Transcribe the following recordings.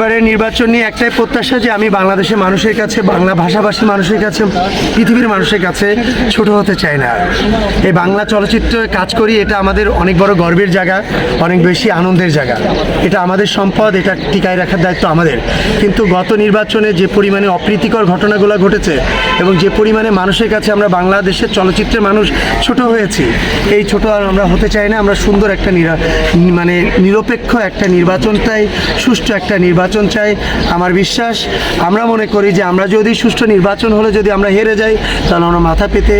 এবারে নির্বাচন নিয়ে একটাই প্রত্যাশা যে আমি বাংলাদেশের মানুষের কাছে, বাংলা ভাষাভাষী মানুষের কাছে, পৃথিবীর মানুষের কাছে ছোট হতে চাই না। এই বাংলা চলচ্চিত্রে কাজ করি, এটা আমাদের অনেক বড় গর্বের জায়গা, অনেক বেশি আনন্দের জায়গা। এটা আমাদের সম্পদ, এটা টিকায় রাখার দায়িত্ব আমাদের। কিন্তু গত নির্বাচনে যে পরিমাণে অপ্রীতিকর ঘটনাগুলো ঘটেছে এবং যে পরিমাণে মানুষের কাছে আমরা বাংলাদেশের চলচ্চিত্রের মানুষ ছোট হয়েছি, এই ছোট আর আমরা হতে চাই না। আমরা সুন্দর একটা মানে নিরপেক্ষ একটা নির্বাচন চাই সুষ্ঠু একটা নির্বাচন চাই, আমার বিশ্বাস। আমরা মনে করি যে আমরা যদি সুষ্ঠু নির্বাচন হলে যদি আমরা হেরে যাই, তাহলে আমরা মাথা পেতে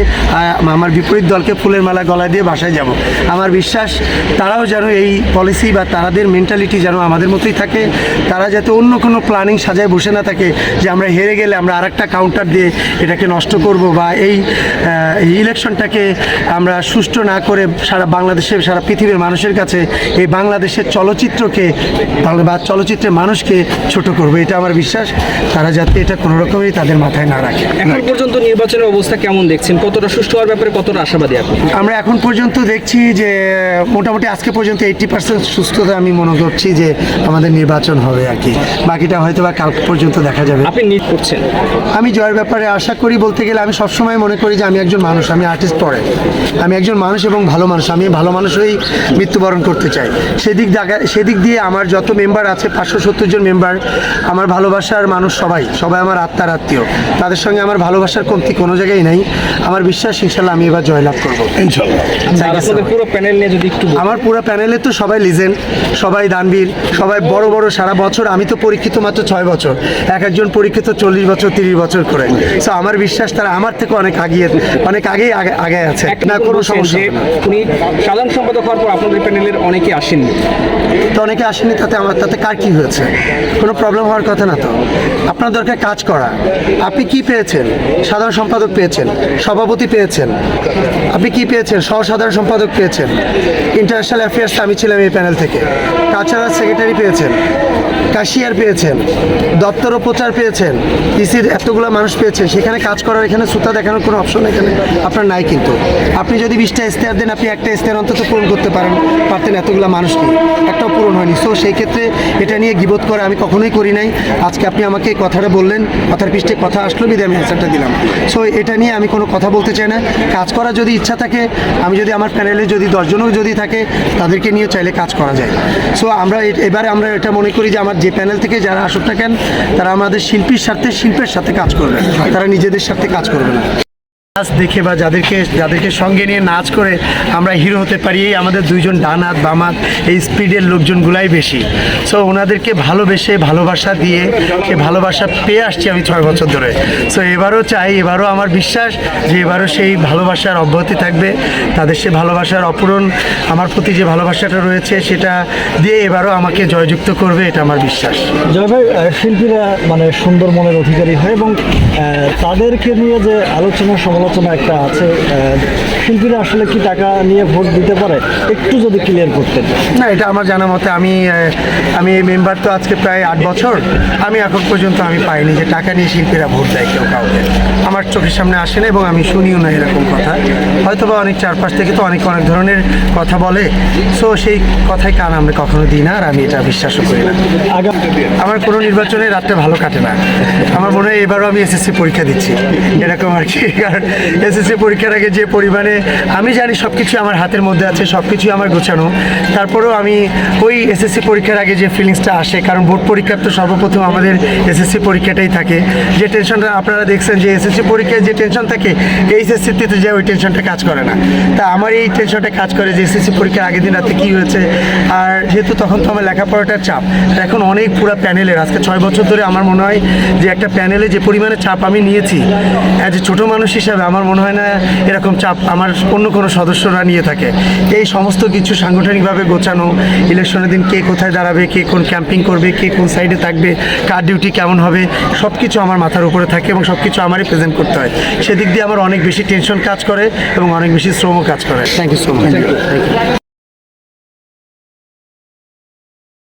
আমার বিপরীত দলকে ফুলের মালা গলায় দিয়ে বাসায় যাব। আমার বিশ্বাস, তারাও যেন এই পলিসি বা তাদের মেন্টালিটি যেন আমাদের মতোই থাকে, তারা যাতে অন্য কোনো প্ল্যানিং সাজায় বসে না থাকে, যে আমরা হেরে গেলে আমরা আরেকটা কাউন্টার দিয়ে এটাকে নষ্ট করব বা এই ইলেকশনটাকে আমরা সুষ্ঠু না করে সারা বাংলাদেশের, সারা পৃথিবীর মানুষের কাছে এই বাংলাদেশের চলচ্চিত্রকে বা চলচ্চিত্রের মানুষকে ছোট করবে এটা আমার বিশ্বাস। তারা যাতে এটা কোনো রকমই তাদের মাথায় না রাখে। এখন পর্যন্ত নির্বাচনের অবস্থা কেমন দেখছেন? কতটা সুষ্ঠু হওয়ার ব্যাপারে কতটা আশাবাদী আপনি? আমরা এখন পর্যন্ত দেখছি যে মোটামুটি আজকে পর্যন্ত এইটটি পার্সেন্ট সুস্থতা আমি মনে করছি যে আমাদের নির্বাচন হবে আর কি। বাকিটা হয়তো বা কাল পর্যন্ত দেখা যাবে। আপনি নিট করছেন। আমি জয়ের ব্যাপারে আশা করি বলতে গেলে আমি সবসময় মনে করি যে আমি একজন মানুষ আমি আর্টিস্ট পড়ে আমি একজন মানুষ এবং ভালো মানুষ আমি ভালো মানুষ হয়েই মৃত্যুবরণ করতে চাই। সেদিক দেখা- সেদিক দিয়ে আমার যত মেম্বার আছে পাঁচশো সত্তর জন মেম্বার আমার ভালোবাসার মানুষ সবাই সবাই আমার আত্মার আত্মীয়। তাদের সঙ্গে আমার ভালোবাসার কমতি কোনো জায়গায় নেই। আমার বিশ্বাস ইনশাল্লাহ আমি এবার জয়লাভ করব। পুরো প্যানেল নিয়ে যদি একটু আমার পুরো প্যানেলে তো সবাই লিজেন্ড সবাই দানবীর সবাই বড় বড় সারা বছর আমি তো পরীক্ষিত মাত্র ছয় বছর। এক একজন পরীক্ষিত চল্লিশ বছর তিরিশ বছর করে। সো আমার বিশ্বাস তারা আমার থেকে অনেক আগিয়ে অনেক আগেই আগে আগে আছে। না কোনো সমস্যা। উনি সাধারণ সম্পাদক হওয়ার পর আপনাদের প্যানেলের অনেকে আসেননি। তো অনেকে আসেনি তাতে আমার তাতে কার কি হয়েছে? কোনো প্রবলেম হওয়ার কথা না তো? আপনার দরকার কাজ করা। আপনি কি পেয়েছেন? সাধারণ সম্পাদক পেয়েছেন। সভাপতি পেয়েছেন। আপনি কি পেয়েছেন? সহ সাধারণ সম্পাদক পেয়েছেন। ইন্টারন্যাশনাল অ্যাফেয়ার্স আমি ছিলাম এই প্যানেল থেকে। কালচারাল সেক্রেটারি পেয়েছেন। কাশিয়ার পেয়েছেন। দপ্তর প্রচার পেয়েছেন। ইসির এতগুলো মানুষ পেয়েছেন। সেখানে কাজ করার এখানে সুতা দেখানোর কোনো অপশন এখানে আপনার নাই কিন্তু। আপনি যদি বিশটা ইস্তেহার দেন, আপনি একটা ইস্তেহার অন্তত পূরণ করতে পারেন। পারতেন এতগুলো মানুষকে। একটাও পূরণ হয়নি। সো সেই ক্ষেত্রে এটা নিয়ে গিবোধ করে আমি কখনোই করি নাই। আজকে আপনি আমাকে এই কথাটা বললেন, কথার পৃষ্ঠে কথা আসলো বিদে আমি অ্যান্সারটা দিলাম। সো এটা নিয়ে আমি কোনো কথা বলতে চাই না। কাজ করার যদি ইচ্ছা থাকে, আমি যদি আমার প্যানেলে যদি দশজনও যদি থাকে, তাদেরকে নিয়ে চাইলে কাজ করা যায়। সো আমরা এবারে আমরা এটা মনে করি যে আমার যে প্যানেল থেকে যারা আসুক না কেন, তারা আমাদের শিল্পীর স্বার্থে, শিল্পের সাথে কাজ করবে। তারা নিজেদের সাথে কাজ করবে না। নাচ দেখে বা যাদেরকে যাদেরকে সঙ্গে নিয়ে নাচ করে আমরা হিরো হতে পারি, এই আমাদের দুইজন ডান হাত বাম এই স্পিডের লোকজনগুলাই বেশি। সো ওনাদেরকে ভালোবেসে, ভালোবাসা দিয়ে সে ভালোবাসা পেয়ে আসছি আমি ছয় বছর ধরে। সো এবারও চাই, এবারও আমার বিশ্বাস যে এবারও সেই ভালোবাসার অব্যাহতি থাকবে। তাদের সে ভালোবাসার অপূরণ, আমার প্রতি যে ভালোবাসাটা রয়েছে সেটা দিয়ে এবারও আমাকে জয়যুক্ত করবে, এটা আমার বিশ্বাস। জয় ভাই শিল্পীরা মানে সুন্দর মনের অধিকারী হয় এবং তাদেরকে নিয়ে যে আলোচনা সমালোচনা একটা আছে শিল্পীরা আসলে কি টাকা নিয়ে ভোট দিতে পারে? একটু যদি ক্লিয়ার করতেন। না এটা আমার জানা মতে আমি আমি মেম্বার তো আজকে প্রায় আট বছর। আমি এখন পর্যন্ত আমি পাইনি যে টাকা নিয়ে শিল্পীরা ভোট দেয় কেউ কাউকে। আমার চোখের সামনে আসে না এবং আমি শুনিও না এরকম কথা। হয়তো বা অনেক চারপাশ থেকে তো অনেক অনেক ধরনের কথা বলে। সো সেই কথাই কান আমরা কখনো দিই না আর আমি এটা বিশ্বাসও করি না। আমার কোনো নির্বাচনে রাতটা ভালো কাটে না। আমার মনে হয় এবারও আমি এসএসসি পরীক্ষা দিচ্ছি। এরকম আর কি কারণ এসএসসি পরীক্ষার আগে যে পরিমাণে আমি জানি সব কিছু আমার হাতের মধ্যে আছে সব কিছুই আমার গোছানো। তারপরেও আমি ওই এসএসসি পরীক্ষার আগে যে ফিলিংসটা আসে, কারণ বোর্ড পরীক্ষার তো সর্বপ্রথম আমাদের এসএসসি পরীক্ষাটাই থাকে। যে টেনশনটা আপনারা দেখছেন যে এসএসসি পরীক্ষায় যে টেনশন থাকে, এইচএসসিতে যে ওই টেনশনটা কাজ করে না। তা আমার এই টেনশনটা কাজ করে যে এসএসসি পরীক্ষার আগের দিন রাতে কী হয়েছে। আর যেহেতু তখন তো আমার লেখাপড়াটার চাপ এখন অনেক পুরো প্যানেলের, আজকে ছয় বছর ধরে আমার মনে হয় যে একটা প্যানেলে যে পরিমাণে চাপ আমি নিয়েছি অ্যাজ এ ছোটো মানুষ হিসাবে আমার মনে হয় না এরকম চাপ আমার অন্য কোনো সদস্যরা নিয়ে থাকে। এই সমস্ত কিছু সাংগঠনিকভাবে গোছানো ইলেকশনের দিন কে কোথায় দাঁড়াবে কে কোন ক্যাম্পিং করবে কে কোন সাইডে থাকবে কার ডিউটি কেমন হবে সব কিছু আমার মাথার উপরে থাকে এবং সব কিছু আমারই প্রেজেন্ট করতে হয়। সেদিক দিয়ে আমার অনেক বেশি টেনশন কাজ করে এবং অনেক বেশি শ্রমও কাজ করে। Thank you so much thank you